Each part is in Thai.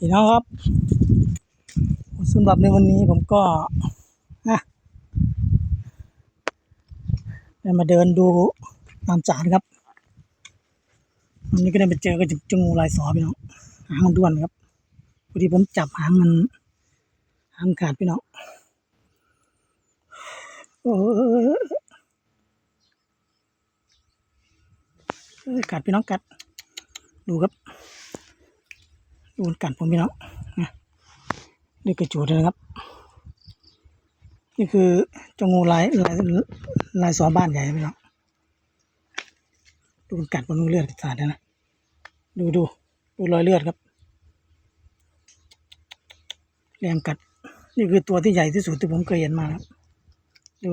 พี่น้องครับสำหรับในวันนี้ผมก็นะมาเดินดูตามจานครับวันนี้ก็ได้ไปเจอกับจงูลายสอพี่น้องหางมันด้วนครับพอดีผมจับหางมันหางขาดพี่น้องโอ้ยเอ้ยกัดพี่น้องกัด ดูครับ ดูมันกัดผมพี่น้องนะนี่กระจูดนะครับ นี่คือจงูลายลายลายสอบ้านใหญ่พี่น้องดูกัดบนเลือดสาดเลยนะดูดูดูรอยเลือดครับแรงกัด นี่คือตัวที่ใหญ่ที่สุดที่ผมเคยเห็นมาครับดู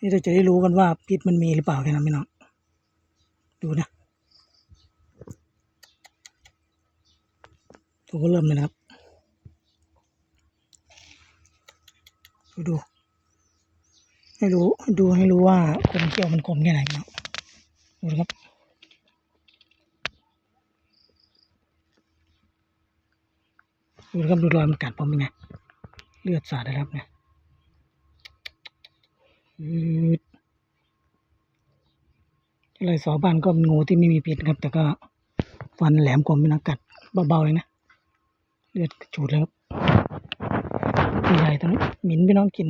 นี่เราจะได้รู้กันว่าพิษมันมีหรือเปล่าแค่นั้นพี่น้องดูนะ ตัวก็เริ่มเลยนะครับดูดูให้รู้ดูให้รู้ว่าคมเขี้ยวมันคมแค่ไหนน้องดูนะครับดูนะครับดูรอยมันกัดผมเป็นไงเลือดสาดนะครับเนี่ยอะไรสอบ้านก็เป็นงูที่ไม่มีพิษครับ แต่ก็ฟันแหลมคมเป็นอกัดเบาๆเลยนะ เลือดจูดเลยครับตัวใหญ่ตรงนี้หมิ่นพี่น้องกิน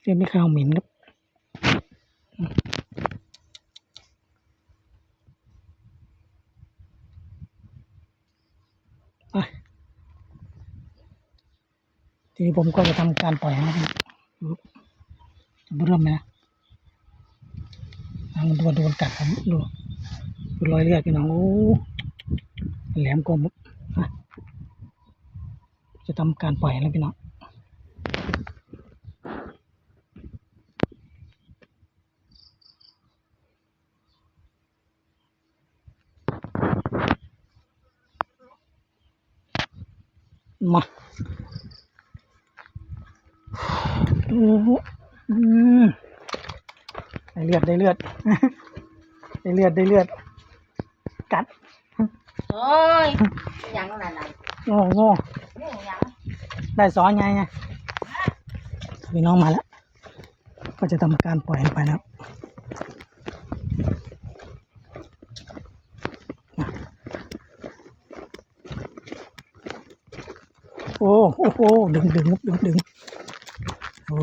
เลือดไม่ข้าวหมิ่นครับไปทีนี้ผมก็จะทำการปล่อยนะครับจะเริ่มนะทางดูดูมันกัดผมดูดูรอยเลือดพี่น้องโอ้แหลมคม จะทำการปล่อยแล้วพี่น้องมาโอ้โหอืมได้เลือดได้เลือด ได้เลือดได้เลือด กัด โอ้ยยังนั่นน่ะโง่โง่นี่ยัง ได้สอนไงไงพี่น้องมาแล้ว ก็จะทำการปล่อยไปนะครับโอ้โอ้โหดึงดึงดึงดึงโอ้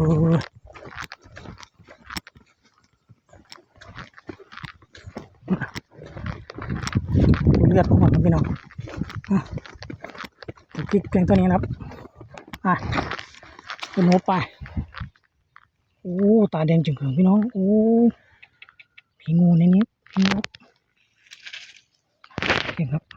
เลือดพวกมันครับพี่น้องพริกเพียงตัวนี้นะครับ อะเป็นหัวไปโอ้ตาแดงจึงเขิงพี่น้องโอ้ผีงูในนี้พี่น้องเก่งครับ